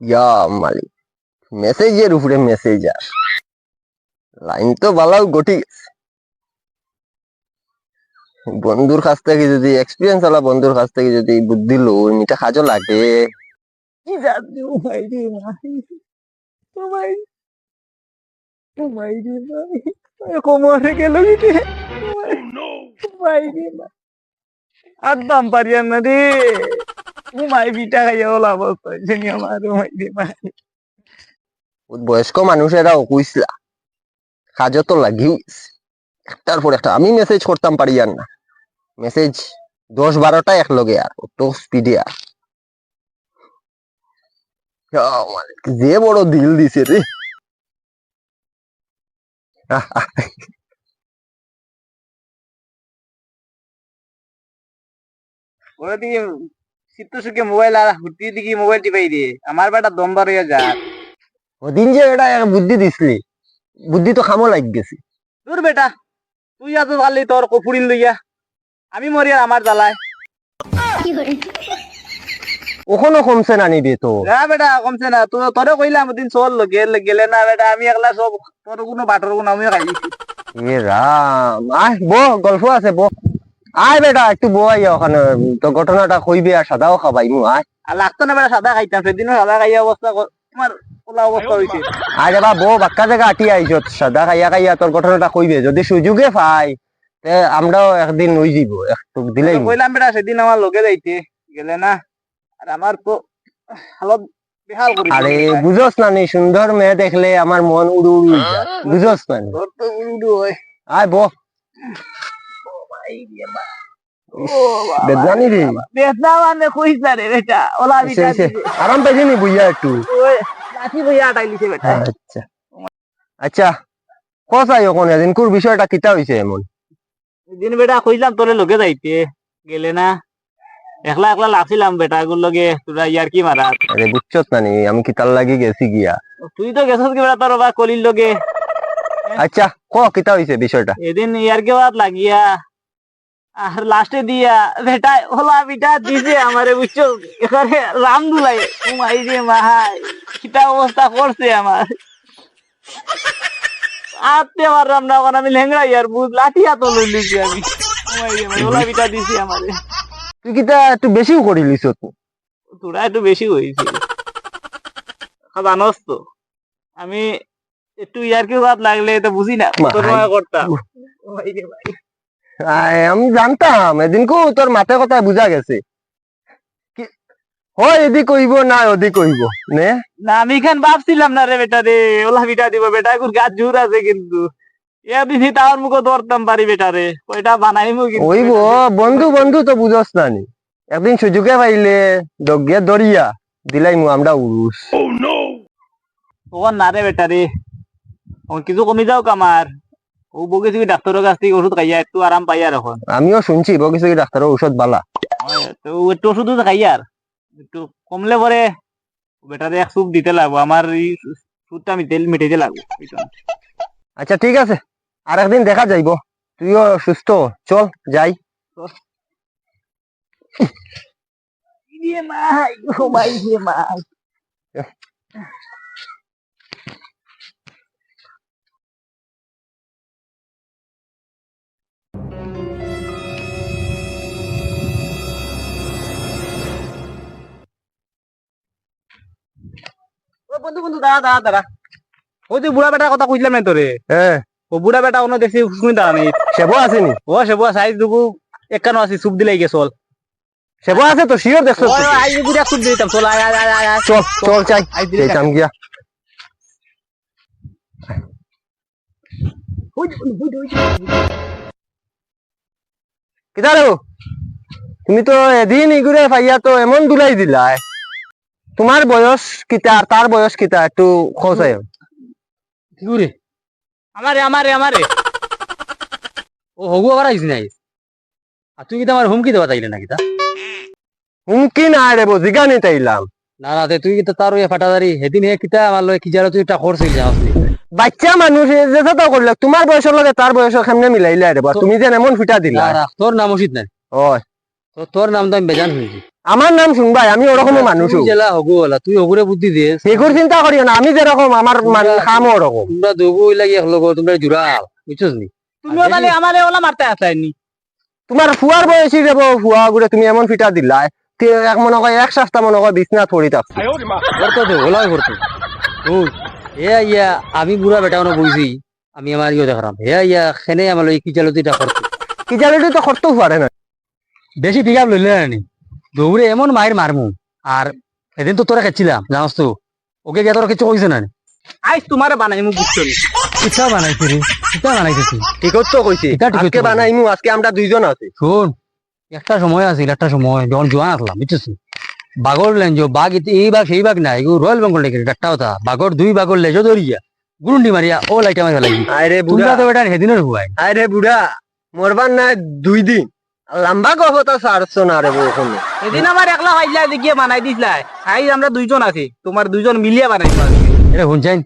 ইয়া মালিক মেসেজের উপরে মেসেজ আর লাইন তো বালাও গটি গেছে। বন্ধুর কাছ থেকে যদি এক্সপিরিয়েন্স ওলা বন্ধুর কাছ থেকে যদি বুদ্ধি লো মিটা কাজও লাগে। কি জানি ও ভাই রে ভাই? ও ভাই ও ভাই রে ভাই কোমরে গেল কি ভাই রে ভাই। আর দাম পারিয়ান না রে। ও মাই খাইয়া ওলা অবস্থা হয়েছে নি আমার ও ভাই রে বয়স্ক মানুষেরাও কইসলা। কাজও তো লাগিও। একটার পর একটা। আমি মেসেজ করতাম পারি আর না। মেসেজ দশ বারোটা এক লগে আর তো স্পিডে আর। যে বড় দিল দিছে রে। ওরা শীত সুখে মোবাইল আর হুটি দিকে মোবাইল টিপাই দিয়ে। আমার বেটা দম বার হইয়া যা ওদিন যে এটা বুদ্ধি দিছিলি বুদ্ধি তো খামো লাগ গেছে। দূর বেটা তুই আতো খালি তোর কপুরিল লইয়া। আমি মরি আর আমার জ্বালায়। ওখানো কমছে না নিবে তো। না বেটা কমছে না। তো তোরে কইলাম ওদিন চল গেলে গেলে না বেটা আমি একলা সব তোর কোনো বাটর কোনো আমিও খাই দিছি। এ রাম আয় বো গল্প আছে বো আয় বেটা একটু বো আই ওখানে তো ঘটনাটা কইবে আর সাদাও খাবাই মু আয় আর লাগতো না বেটা সাদা খাইতাম সেদিনও সাদা খাইয়া অবস্থা তোমার ওলা অবস্থা হয়েছে আরে বা বো বাক্কা জায়গা আটি আইছ সাদা খাইয়া খাইয়া তোর ঘটনাটা কইবে যদি সুযোগে পাই তে আমরাও একদিন ওই যাব একটু দিলেই। কইলাম বেটা সেদিন আমার লগে যাইতে গেলে না আর আমার তো হালত আরে বুঝোস না নি সুন্দর মেয়ে দেখলে আমার মন উড়ু উড়ু যায়। বুঝোস না নি? তোর তো উড়ু বেদনানি রে. বেদনা মানে কইস না রে বেটা ওলা বিটা আরাম পেয়েছি নি বুঝিয়া একটু? লাঠি বইয়া আটাইলিছে বেটা। আচ্ছা। আচ্ছা কসাই ওখান এদিন বিষয়টা কিতা হইছে এমন? দিন বেটা কইলাম তোরে লগে যাইতে গেলে না? একলা একলা বেটা গুলো লগে তোরা ইয়ার কি মারাত আরে বুঝছত না নি আমি কিতার লাগি গেছি গিয়া। তুই তো গেছস কি বেটা তোর বা কলির লগে। আচ্ছা ক কিতা হইছে বিষয়টা? এদিন ইয়ার কে বাদ লাগিয়া আর লাস্টে দিয়া বেটা ওলা বিটা দিছে আমারে বুঝছ? এখানে রাম দুলাই মাই রে মাহাই কিটা অবস্থা করছে আমার? আতে আমার রাম না কারণ আমি লেংড়া ইয়ার বুঝ লাঠি হাত লইছি আমি। মাই রে মাই ওলা বিটা দিছে আমারে। তুই কিতা একটু বেশিও করিলিস তুই তোরা একটু বেশি হয়েছে জানোস তো আমি একটু ইয়ার কি বাদ লাগলে তো বুঝি না। করতাম? ভাই। আমি জানতাম এদিনকু তোর মাথা কথা বুঝা গেছে। হয় এদিক কইব না ওদিক কইব নে? না আমি এখান ভাবছিলাম না রে বেটা রে ওলা বিটা দিব বেটা এখন গাছ জোর আছে কিন্তু। এদিন তাওয়ার মুখে ধরতাম পারি বেটা রে ওইটা বানাইমু কিন্তু ওইব বন্ধু বন্ধু তো বুঝস না নি? একদিন সুযোগে পাইলে দগিয়া দরিয়া দিলাই মু আমরা উরুস তখন না রে বেটা রে কিছু কমি যাও কামার ও বগে তুমি ডাক্তারের কাছ থেকে ওষুধ খাইয়া একটু আরাম পাইয়া এখন। আমিও শুনছি বকিস ডাক্তারের ঔষধ বালা তো একটু ওষুধ খাই আর একটু কমলে পরে বেটারে এক সুপ দিতে লাগবো আমার এই সুপটা আমি তেল মিটাইতে লাগবো আচ্ছা ঠিক আছে আর একদিন দেখা যাইব। তুইও সুস্থ চল যাই। মাই ও মাই বন্ধু বন্ধু দাঁড়া দাঁড়া দাঁড়া। ওই তুই বুড়া বেটার কথা কইছিলাম না তোরে হ্যাঁ ও বুড়া বেটা কোনো দেখছি শুনি দাঁড়া নেই সেবো আসেনি ও সেবু সাইজ দুবু একানো আছি সুপ দিলাই চল সেবো আছে তো শিওর দেখছ বুড়া সুপ দিতাম। চল আয় আয় আয় চল চল চাই। যাইতাম গিয়া। কিতা রে তুমি তো এদিন ইগুরে পাইয়া তো এমন দুলাই দিলা তোমার বয়স কিতা আর তার বয়স কিতা একটু খোঁজাই ঘুরে আমারে আমারে আমারে ও হগু আবার আইস নাই? আর তুই কিন্তু আমার হুমকি দেওয়া তাইলে নাকি তা হুমকি না রে বো জিগানি তাইলাম না না তুই কিন্তু তার ওই ফাটাদারি সেদিন হে কিতা আমার লয় কি যারা তুই একটা জানাস নি বাচ্চা মানুষ এ যে তো করলে তোমার বয়সের লগে তার বয়স কেমনে মিলাইলে রে তুমি যেন এমন ফিটা দিলা। না, না, তোর নাম উচিত নাই। ওই তোর নাম তো আমি বেজান হয়েছি আমার নাম শুনবাই আমি ওরকমই মানুষ। তুই জেলা হগু ওলা তুই হগুরে বুদ্ধি সেগুর চিন্তা করিও না আমি যেরকম আমার খামও ওরকম। তোমরা দোগু লাগি এক লগ তোমরা জুড়াল বুঝছস নি তুমিও তাহলে আমারে ওলা মারতে আসলাইনি। তোমার ফুয়ার বয়সী যাব ফুয়া গুড়ে তুমি এমন ফিটা দিলা এক মনে হয় এক সপ্তাহ মনে হয় বিছনা থরি থাকছে করতো তো ওলাই করতো ও এ ইয়া আমি বুড়া বেটা না বইছি আমি আমার ইয়ে দেখালাম হে ইয়া খেনে আমার লই কি চালো তুইটা করতো কি জানি তো করতেও পারে না বেশি পিক আপ লইলে না? দৌড়ে এমন মায়ের মারমু। আর এদিন তো তোরা খাচ্ছিলাম জানাস তো। ওকে গিয়ে তোরা কিছু কইছে না আইস তোমারে বানাই মু বুঝছ নি। কিতা বানাইছি রে কিতা বানাইছিস ঠিক তো কইছি। আজকে। বানাইমু আজকে আমরা দুইজন আছি। শোন একটা সময় আছিল একটা সময় যখন জোয়ান আসলাম বুঝছিস? বাগর লেঞ্জো বাঘ ইতি- এই বাঘ সেই বাঘ নাই এগুলো রয়্যাল বেঙ্গল লেগে একটা কথা। বাগর দুই বাগর লেজো ধরিয়া গুরুন্ডি মারিয়া ও লাইটা মারি ফেলাই আরে বুড়া। তো বেটা সেদিনের হুয়াই আরে বুড়া মরবার না দুই দিন। লম্বা গহতা সারছো না রে বউখন এদিন আমার একলা ভাইলা দেখিয়ে বানাই দিছিলাই আই আমরা দুইজন আছি। তোমার দুইজন মিলিয়ে বানাই এটা শুনছেন?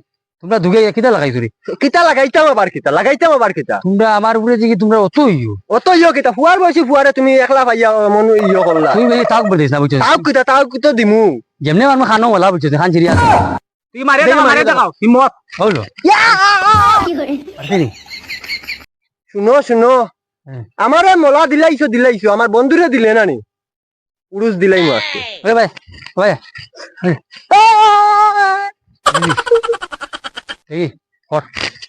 তোমরা দুগে কিতা লাগাইছো রে? কিতা লাগাইতাম আবার কিতা? লাগাইতাম আবার কিতা? তোমরা আমার উপরে যে তোমরা অত ইয়ো অত ইয় কিতা? ফুয়ার তুমি একলা ভাইয়া মন ইয় করলা তুমি বেশি তাক বলিস না বুঝছ কিতা? তাও কিতা দিমু? যেমনি আমার খানো বলা বুঝছ খান চিরিয়া তুই মারে মারে মারে হিম্মত। হলো। শুনো শুনো। আমারে মলা দিলাইছো দিলাইছো আমার বন্ধুরে দিলে না নি পুরুষ দিলাইমু আজকে ওরে ভাই ভাই এই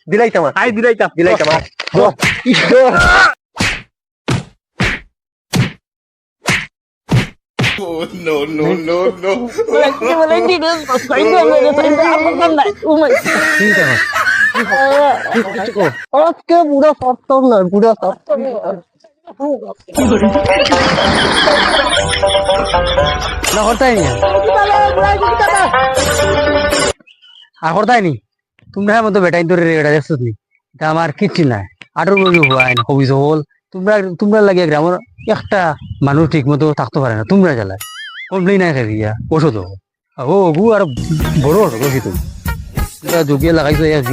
দিলাইতাম আজকে। আই দিলাইতাম দিলাইতাম আজকে। চিন্তা কর আজকে সপ্তম সপ্তম তোমরা আমার নাই। হল। তোমরা তোমরা লাগে গ্রামের একটা মানুষ ঠিক মতো থাকতে পারে না। তোমরা জ্বালায়। কমপ্লেন নাই দিয়া ওষুধ ও গু আর বড় ওষুধ তুমি। যোগিয়ে লাগাইছো এক